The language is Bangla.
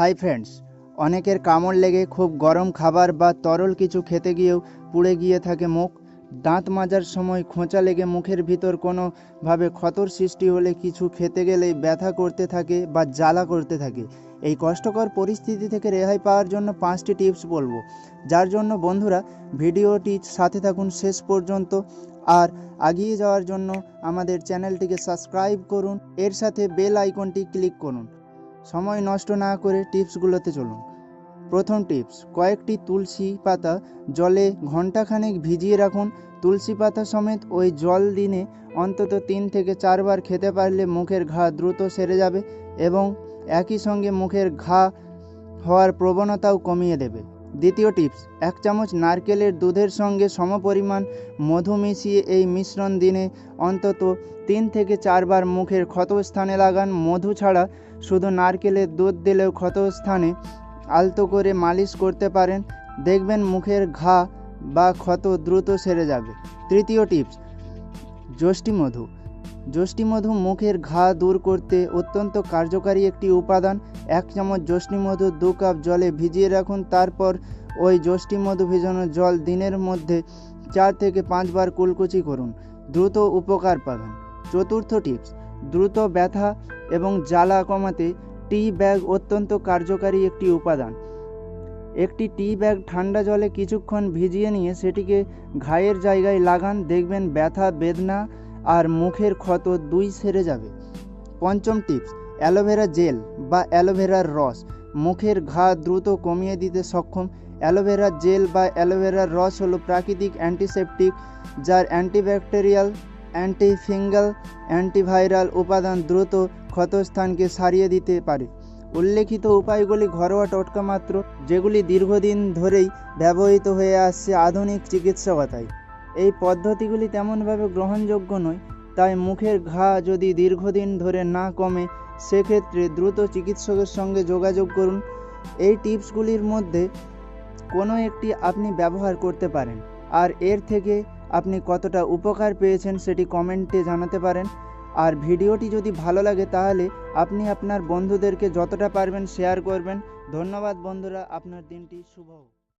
হাই ফ্রেন্ডস, অনেকের কামড় লেগে খুব গরম খাবার বা তরল কিছু খেতে গিয়েও পুড়ে গিয়ে থাকে মুখ। দাঁত মাজার সময় খোঁচা লেগে মুখের ভিতর কোনোভাবে ক্ষতর সৃষ্টি হলে কিছু খেতে গেলেই ব্যথা করতে থাকে বা জ্বালা করতে থাকে। এই কষ্টকর পরিস্থিতি থেকে রেহাই পাওয়ার জন্য পাঁচটি টিপস বলব। যার জন্য বন্ধুরা, ভিডিওটি সাথে থাকুন শেষ পর্যন্ত। আর এগিয়ে যাওয়ার জন্য আমাদের চ্যানেলটিকে সাবস্ক্রাইব করুন। এর সাথে বেল আইকনটি ক্লিক করুন। সময় নষ্ট না করে টিপসগুলোতে চলুন। প্রথম টিপস, কয়েকটি তুলসী পাতা জলে ঘন্টাখানেক ভিজিয়ে রাখুন। তুলসী পাতা সমেত ওই জল দিনে অন্তত তিন থেকে চারবার খেতে পারলে মুখের ঘা দ্রুত সেরে যাবে এবং একই সঙ্গে মুখের ঘা হওয়ার প্রবণতাও কমিয়ে দেবে। দ্বিতীয় টিপস, এক চামচ নারকেলের দুধের সঙ্গে সমপরিমাণ মধু মিশিয়ে এই মিশ্রণ দিনে অন্তত তিন থেকে চারবার মুখের ক্ষতস্থানে লাগান। মধু ছাড়া শুধু নারকেলের দুধ দিলেও ক্ষতস্থানে আলতো করে মালিশ করতে পারেন। দেখবেন মুখের ঘা বা ক্ষত দ্রুত সেরে যাবে। তৃতীয় টিপস, যষ্টি মধু। যষ্টি মধু মুখের ঘা দূর করতে অত্যন্ত কার্যকারী একটি উপাদান। এক চামচ যষ্টি মধু দু কাপ জলে ভিজিয়ে রাখুন, তারপর ওই যষ্টি মধু ভিজানো জল দিনের মধ্যে চার থেকে পাঁচবার কুলকুচি করুন। দ্রুত উপকার পাবেন। চতুর্থ টিপস দ্রুত ব্যথা এবং জ্বালা কমাতে টি ব্যাগ অত্যন্ত কার্যকারী একটি উপাদান। একটি টি ব্যাগ ঠান্ডা জলে কিছুক্ষণ ভিজিয়ে নিয়ে সেটিকে ঘায়ের জায়গায় লাগান, দেখবেন ব্যথা, বেদনা আর মুখের ক্ষত দুই সেরে যাবে। পঞ্চম টিপস, অ্যালোভেরা জেল বা অ্যালোভেরার রস। মুখের ঘা দ্রুত কমিয়ে দিতে সক্ষম। অ্যালোভেরা জেল বা অ্যালোভেরার রস হলো প্রাকৃতিক অ্যান্টিসেপটিক, যার অ্যান্টিব্যাকটেরিয়াল অ্যান্টিফিঙ্গাল অ্যান্টিভাইরাল উপাদান দ্রুত ক্ষতস্থানকে সারিয়ে দিতে পারে। উল্লেখিত উপায়গুলি ঘরোয়া টোটকা মাত্র, যেগুলি দীর্ঘদিন ধরেই ব্যবহৃত হয়ে আসছে আধুনিক চিকিৎসকতায়। এই পদ্ধতিগুলি তেমনভাবে গ্রহণযোগ্য নয়, তাই মুখের ঘা যদি দীর্ঘদিন ধরে না কমে, সেক্ষেত্রে দ্রুত চিকিৎসকের সঙ্গে যোগাযোগ করুন। এই টিপসগুলির মধ্যে কোনো একটি আপনি ব্যবহার করতে পারেন, আর এর থেকে আপনি কতটা উপকার পেয়েছেন সেটি কমেন্টে জানাতে পারেন। আর ভিডিওটি যদি ভালো লাগে তাহলে আপনি আপনার বন্ধুদেরকে যতটা পারবেন শেয়ার করবেন। ধন্যবাদ বন্ধুরা, আপনার দিনটি শুভ